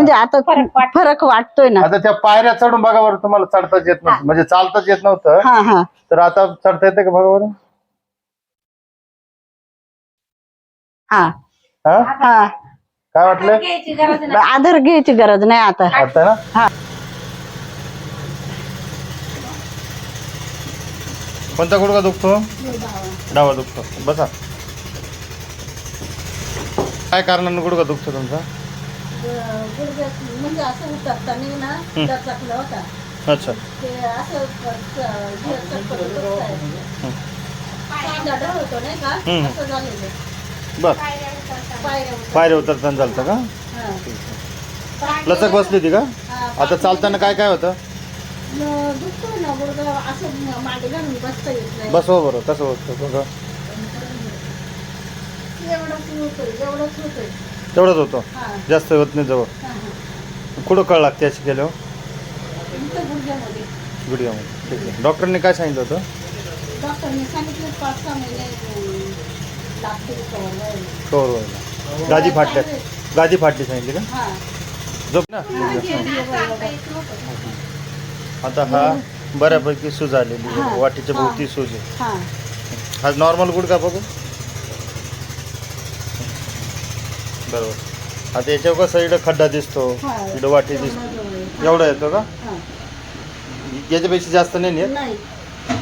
म्हणजे आता फरक वाटतोय ना. आता त्या पायऱ्या चढून बघा बरं तुम्हाला चढताच येत नव्हतं. म्हणजे चालताच येत नव्हतं. हा हा. तर आता चढता येते का बघा बरं हा. हा? हा. काय वाटलं? घ्यायची गरज नाही. आधार घ्यायची गरज नाही आता. आता ना? हा. कोणता गुडघा दुखतो? डावा दुखतो. बसा. काय कारणानं गुडघा दुखतो तुमचा? म्हणजे असं उतरताना ना लचकलं होता. अच्छा. ते असं होतो नाही का? हम्म. असं झालेलं. बर. पायऱ्या पायऱ्या उतरताना चालतं का? लचक बसली होती का? आता चालताना काय काय होतं? दुखतोय ना गुडघा असं मागे घालून बसता येत नाही. बसवा बरं कसं होतं बघा एवढंच होतोय एवढंच होतोय. तेवढंच होतं. हा. जास्त होत नाही जवळ. हा हा. कुठं कळ लागते अशी केल्यावर? इथं गुडघ्यामध्ये. ठीक आहे. डॉक्टरने काय सांगितलं होतं? डॉक्टरने सांगितलं पाच सहा महिने अं, लागतील कवर व्हायला. कवर व्हायला गादी फाटल्या. गादी फाटली सांगितली का? हा. झोप ना. आता हा बऱ्यापैकी सूज आलेली आहे. वाटीच्या. भोवती सूज आहे. हा. हा नॉर्मल गुडघा बघू बरोबर आता याच्यावर कसं इकडं खड्डा दिसतो. इकडं वाटी दिसतो. एवढा येतो का हा. याच्यापेक्षा जास्त नाही येत नाही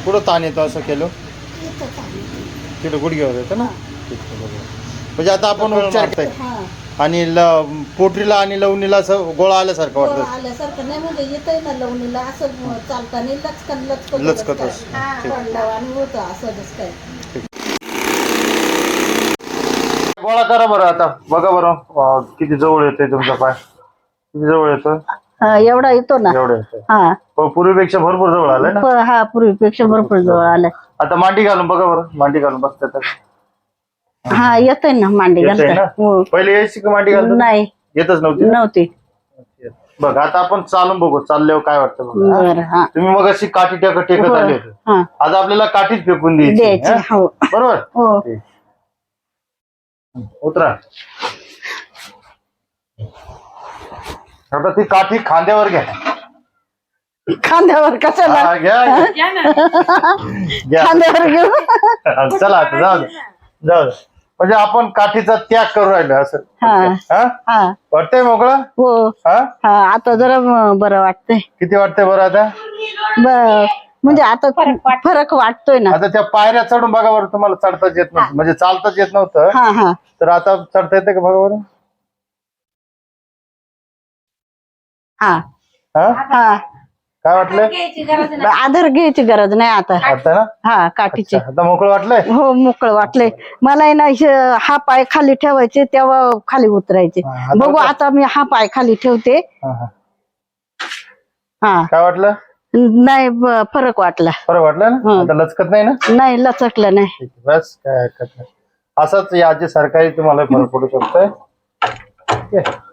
पुढं ताण येतो असं केलं इथं चालेल. तिकडं गुडघ्यावर येतं ना हा. ठीक आहे, बरोबर म्हणजे आता आपण उपचार करताय हा आणि ल पोटरीला आणि लवणीला असं गोळा आल्यासारखं गोळा वाटतं आल्यासारखं नाही म्हणजे येतंय ना लवणीला असं चालताना लचकन लचकन लचकत असं. ठीक. पडलं आणि होतं असं जसं काय गोळा करा बरं आता. बघा बरं. अं, किती जवळ येतोय तुमचा पाय. किती जवळ येतोय? हा, एवढा येतो ना. एवढं येतोय. हा. हो, पूर्वीपेक्षा भरपूर जवळ आलाय ना? प- हा पूर्वीपेक्षा भरपूर जवळ आलाय. आता मांडी घालून बघा बरं. मांडी घालून बसते तर. हा येतोय ना मांडी येतंय ना? घालता हो. पहिले यायची का मांडी घालतो नाही. येतच नव्हती? नव्हती. बघ आता आपण चालून बघू. चालल्यावर काय वाटतं बघा. हा? बर हा. तुम्ही मग अशी काठी टेकत टेकत आले होते. हा. आता आपल्याला काठीच फेकून द्यायची द्यायची हा? हो. बरोबर? हो. ठीक. उतरा. आता ती काठी खांद्यावर घ्या. खांद्यावर कशाला? हा, घ्या घ्या. घ्या ना. घ्या. खांद्यावर घेऊ? चला आता जाऊ दे. जाऊ दे. म्हणजे आपण काठीचा त्याग करू राहिलो असं. हा. हा? हा. वाटतंय मोकळा हो. हा? हा आता जरा म- बरं वाटतंय. किती वाटतंय बरं आता? ब- म्हणजे आता फरक वाटतोय ना. आता त्या पायऱ्या चढून बघा बरं तुम्हाला चढताच येत नव्हतं. म्हणजे चालताच येत नव्हतं. हा हा. तर आता चढता येते का बघा बरं हा. हा? हा. काय वाटलं घ्यायची गरज नाही. आधार घ्यायची गरज नाही आता. आता ना? हा काठीची. आता मोकळं वाटलंय? हो मोकळं वाटलंय. मला आहे ना हे- हा पाय खाली ठेवायचे तेव्हा खाली उतरायचे. हा, आता बघू उतर. आता मी हा पाय खाली ठेवते. हा, हा. हा. काय वाटलं? नाही ब- फरक वाटला. बरं वाटलं ना? हा. आता लचकत नाही ना? नाही लचकलं नाही. ठीक आहे, बस काय हरकत नाही. असंच या आजी सरकारी तुम्हाला फरक पडू शकतोय. ठीक आहे.